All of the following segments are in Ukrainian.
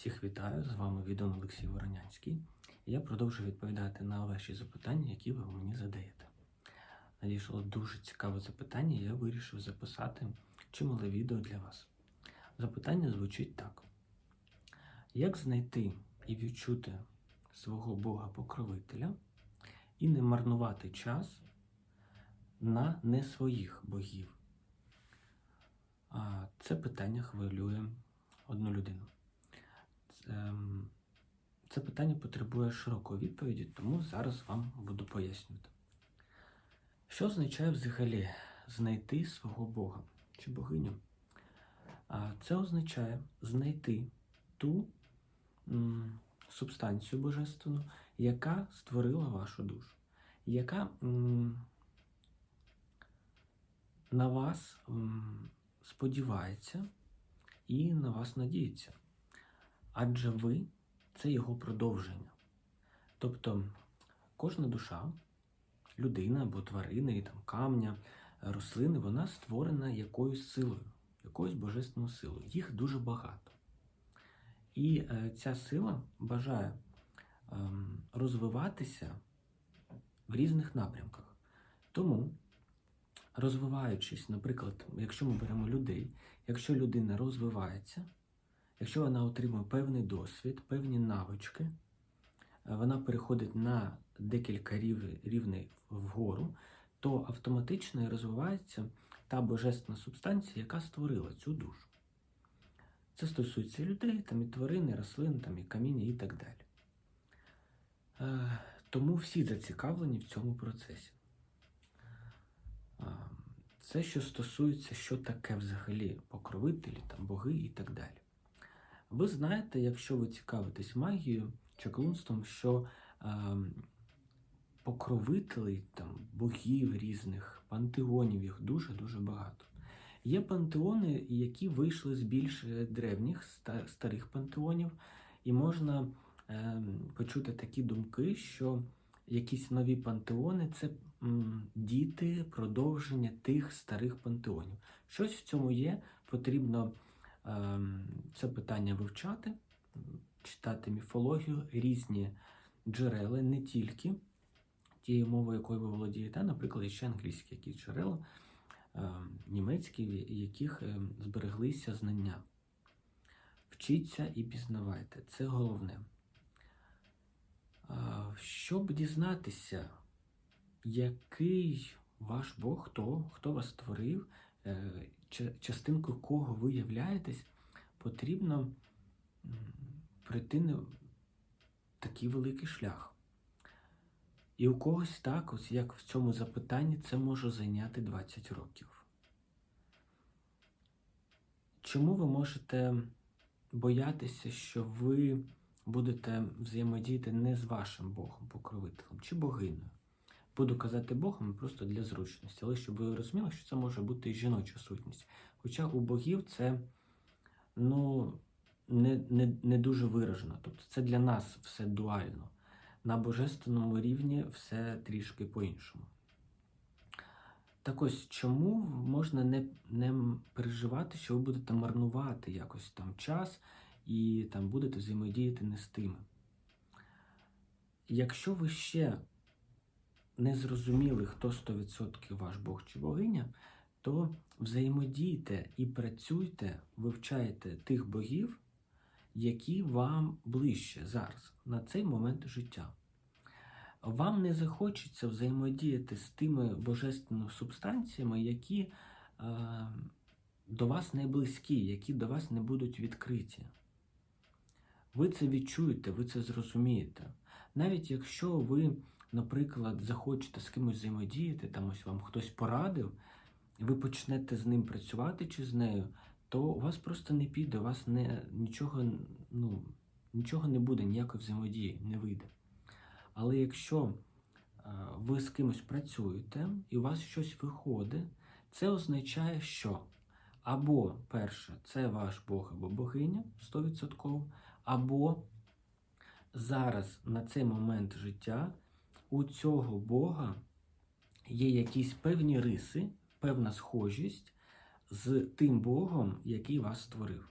Всіх вітаю, з вами відомо Олексій Воронянський. Я продовжую відповідати на ваші запитання, які ви мені задаєте. Надійшло дуже цікаве запитання, і я вирішив записати чимале відео для вас. Запитання звучить так: як знайти і відчути свого Бога-покровителя і не марнувати час на не своїх богів? Це питання хвилює одну людину. Це, це питання потребує широкої відповіді, тому зараз вам буду пояснювати. Що означає взагалі знайти свого Бога чи богиню? Це означає знайти ту субстанцію божественну, яка створила вашу душу, яка на вас сподівається і на вас надіється. Адже ви це його продовження. Тобто кожна душа, людина або тварини, там, камня, рослини, вона створена якоюсь силою, якоюсь божественною силою. Їх дуже багато. І е, ця сила бажає ем, розвиватися в різних напрямках. Тому, розвиваючись, наприклад, якщо ми беремо людей, якщо людина розвивається, Якщо вона отримує певний досвід, певні навички, е, вона переходить на декілька рів- рівней вгору, то автоматично розвивається та божественна субстанція, яка створила цю душу. Це стосується людей, там, і тварин, і рослин, там, і каміння і так далі. Е, Тому всі зацікавлені в цьому процесі. Е, Це, що стосується, що таке взагалі покровителі, там, боги і так далі. Ви знаєте, якщо ви цікавитесь магією, чаклунством, що е, покровителей там, богів різних, пантеонів їх дуже-дуже багато. Є пантеони, які вийшли з більш древніх старих пантеонів, і можна е, почути такі думки, що якісь нові пантеони це м, діти продовження тих старих пантеонів. Щось в цьому є, потрібно це питання вивчати, читати міфологію, різні джерела, не тільки тією мовою, якою ви володієте, наприклад, ще англійські якісь джерела, ем, німецькі, в яких ем, збереглися знання. Вчіться і пізнавайте. Це головне. Щоб дізнатися, який ваш Бог, хто, хто вас створив, е, частинкою кого ви являєтесь, потрібно м, пройти не- такий великий шлях. І у когось так, ось як в цьому запитанні, це може зайняти 20 років. Чому ви можете боятися, що ви будете взаємодіяти не з вашим Богом, покровителем чи богинею? Буду казати Богом просто для зручності, але щоб ви розуміли, що це може бути і жіноча сутність. Хоча у богів це ну, не, не, не дуже виражено. Тобто це для нас все дуально. На божественному рівні все трішки по-іншому. Так ось чому можна не, не переживати, що ви будете марнувати якось там час і там будете взаємодіяти не з тими? Якщо ви ще не зрозуміли, хто 100% ваш Бог чи богиня, то взаємодійте і працюйте, вивчайте тих богів, які вам ближче зараз, на цей момент життя. Вам не захочеться взаємодіяти з тими божественними субстанціями, які е, до вас не близькі, які до вас не будуть відкриті. Ви це відчуєте, ви це зрозумієте. Навіть якщо ви, наприклад, захочете з кимось взаємодіяти, там ось вам хтось порадив, і ви почнете з ним працювати чи з нею, то у вас просто не піде, у вас не, нічого, ну, нічого не буде, ніякої взаємодії не вийде. Але якщо е, ви з кимось працюєте і у вас щось виходить, це означає, що або перше, це ваш Бог або богиня 100%, або зараз на цей момент життя у цього Бога є якісь певні риси, певна схожість з тим Богом, який вас створив.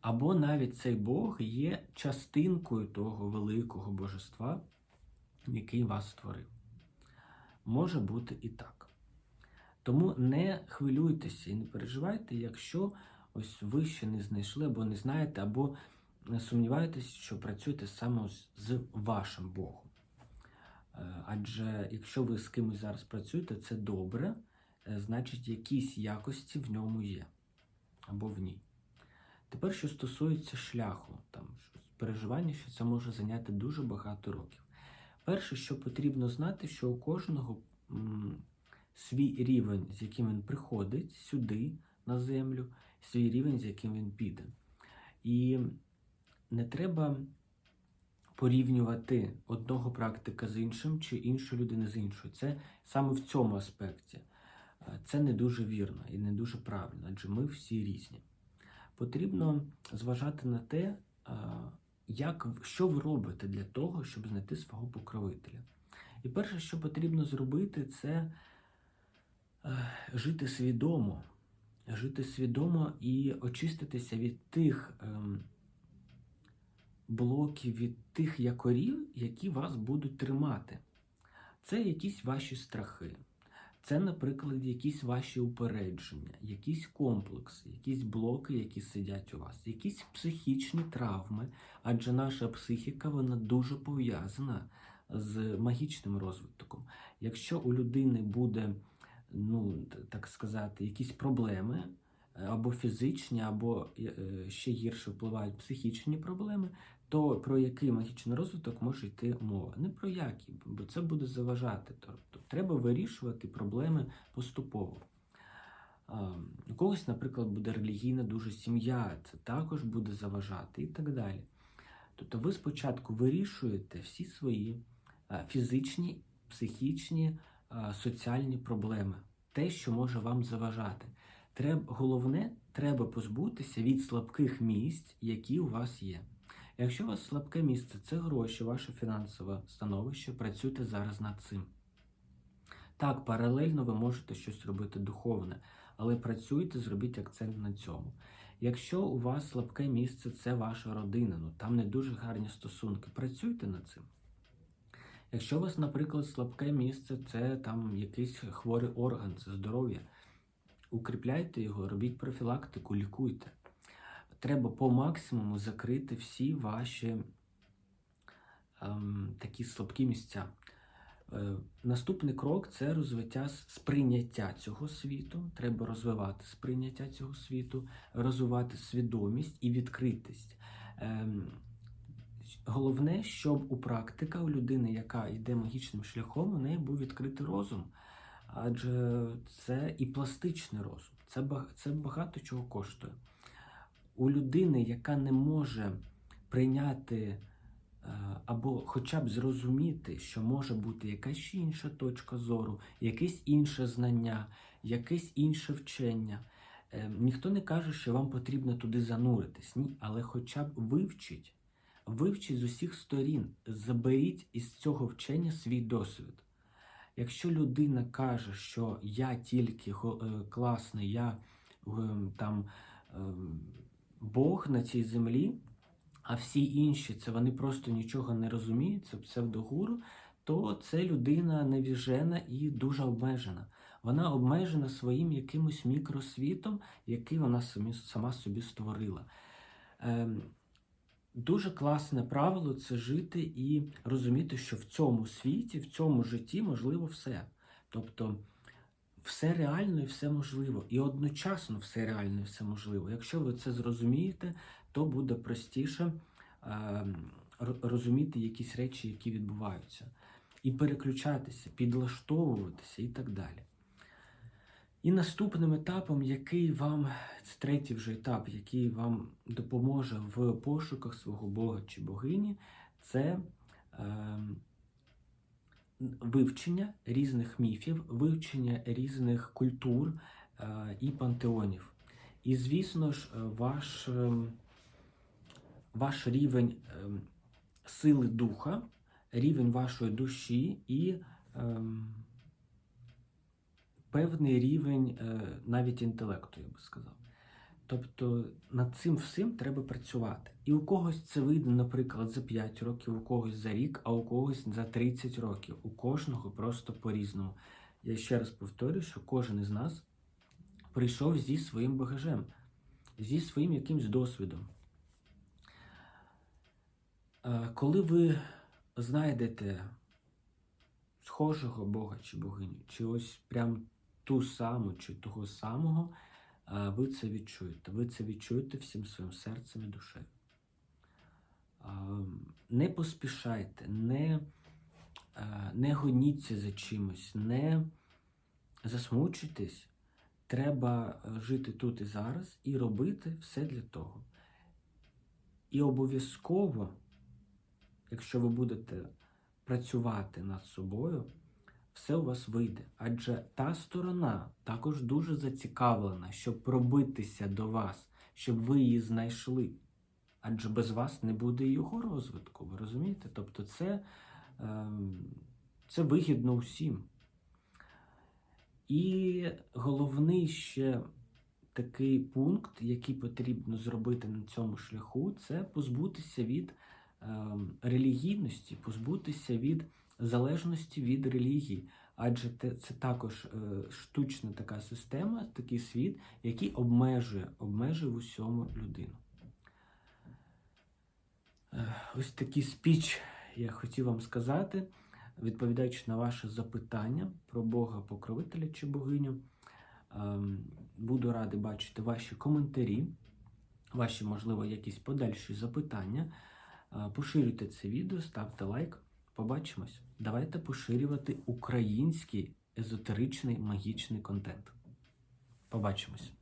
Або навіть цей Бог є частинкою того великого божества, який вас створив. Може бути і так. Тому не хвилюйтеся і не переживайте, якщо ось ви ще не знайшли, або не знаєте, або сумніваєтесь, що працюєте саме з вашим Богом. Е, Адже якщо ви з кимось зараз працюєте, це добре, е, значить якісь якості в ньому є або в ній. Тепер, що стосується шляху, там переживання, що це може зайняти дуже багато років. Перше, що потрібно знати, що у кожного м, свій рівень, з яким він приходить сюди, на землю, свій рівень, з яким він піде. І не треба порівнювати одного практика з іншим чи іншої людини з іншою. Це саме в цьому аспекті. Е, Це не дуже вірно і не дуже правильно, адже ми всі різні. Потрібно зважати на те, е, як, що ви робите для того, щоб знайти свого покровителя. І перше, що потрібно зробити, це е, жити свідомо, жити свідомо і очиститися від тих блоків, від тих якорів, які вас будуть тримати. Це якісь ваші страхи. Це, наприклад, якісь ваші упередження, якісь комплекси, якісь блоки, які сидять у вас, якісь психічні травми, адже наша психіка вона дуже пов'язана з магічним розвитком. Якщо у людини буде, ну так сказати, якісь проблеми, е, або фізичні, або е, ще гірше впливають психічні проблеми, то про який магічний розвиток може йти мова? Не про які, бо це буде заважати. Тобто треба вирішувати проблеми поступово. У когось, наприклад, буде релігійна дуже сім'я, це також буде заважати і так далі. Тобто ви спочатку вирішуєте всі свої фізичні, психічні, соціальні проблеми, те, що може вам заважати. Треба, головне, треба позбутися від слабких місць, які у вас є. Якщо у вас слабке місце, це гроші, ваше фінансове становище, працюйте зараз над цим. Так, паралельно ви можете щось робити духовне, але працюйте, зробіть акцент на цьому. Якщо у вас слабке місце, це ваша родина, ну там не дуже гарні стосунки, працюйте над цим. Якщо у вас, наприклад, слабке місце, це там якийсь хворий орган, це здоров'я, укріпляйте його, робіть профілактику, лікуйте треба по максимуму закрити всі ваші ем, такі слабкі місця. Е, наступний крок це розвиття сприйняття цього світу. Треба розвивати сприйняття цього світу, розвивати свідомість і відкритість. Ем, головне, щоб у практика, у людини, яка йде магічним шляхом, у неї був відкритий розум. Адже це і пластичний розум. Це, це багато чого коштує у людини, яка не може прийняти е, або хоча б зрозуміти, що може бути якась інша точка зору, якесь інше знання, якесь інше вчення. Е, ніхто не каже, що вам потрібно туди зануритись, ні, але хоча б вивчіть, вивчіть з усіх сторін, заберіть із цього вчення свій досвід. Якщо людина каже, що я тільки е, класний, я там Бог на цій землі, а всі інші це вони просто нічого не розуміють, це псевдогуру, то це людина невіжена і дуже обмежена. Вона обмежена своїм якимось мікросвітом, який вона самі, сама собі створила. Ем, Дуже класне правило це жити і розуміти, що в цьому світі, в цьому житті можливо все. Тобто все реально і все можливо. І одночасно все реально і все можливо. Якщо ви це зрозумієте, то буде простіше е, розуміти якісь речі, які відбуваються. І переключатися, підлаштовуватися і так далі. І наступним етапом, який вам, це третій вже етап, який вам допоможе в пошуках свого Бога чи богині, це е, вивчення різних міфів, вивчення різних культур е, і пантеонів. І, звісно ж, ваш ем, ваш рівень сили духа, рівень вашої душі і певний рівень е, навіть інтелекту, я би сказав. Тобто над цим всім треба працювати. І у когось це вийде, наприклад, за 5 років, у когось за рік, а у когось за 30 років. У кожного просто по-різному. Я ще раз повторюю, що кожен із нас прийшов зі своїм багажем, зі своїм якимсь досвідом. Е, Коли ви знайдете схожого Бога чи богиню, чи ось прям ту саму, чи того самого, ви це відчуєте. Ви це відчуєте всім своїм серцем і душею. Не поспішайте, не, не гоніться за чимось, не засмучуйтесь. Треба жити тут і зараз і робити все для того. І обов'язково, якщо ви будете працювати над собою, все у вас вийде. Адже та сторона також дуже зацікавлена, щоб пробитися до вас, щоб ви її знайшли. Адже без вас не буде його розвитку, ви розумієте? Тобто це, ем, це вигідно усім. І головний ще такий пункт, який потрібно зробити на цьому шляху, це позбутися від ем, релігійності, позбутися від залежності від релігії. Адже це також е, штучна така система, такий світ, який обмежує, обмежує в усьому людину. Е, Ось такий спіч я хотів вам сказати, відповідаючи на ваше запитання про Бога покровителя чи богиню. Ем, Буду радий бачити ваші коментарі, ваші, можливо, якісь подальші запитання. Е, Поширюйте це відео, ставте лайк. Побачимось. Давайте поширювати український езотеричний магічний контент. Побачимось.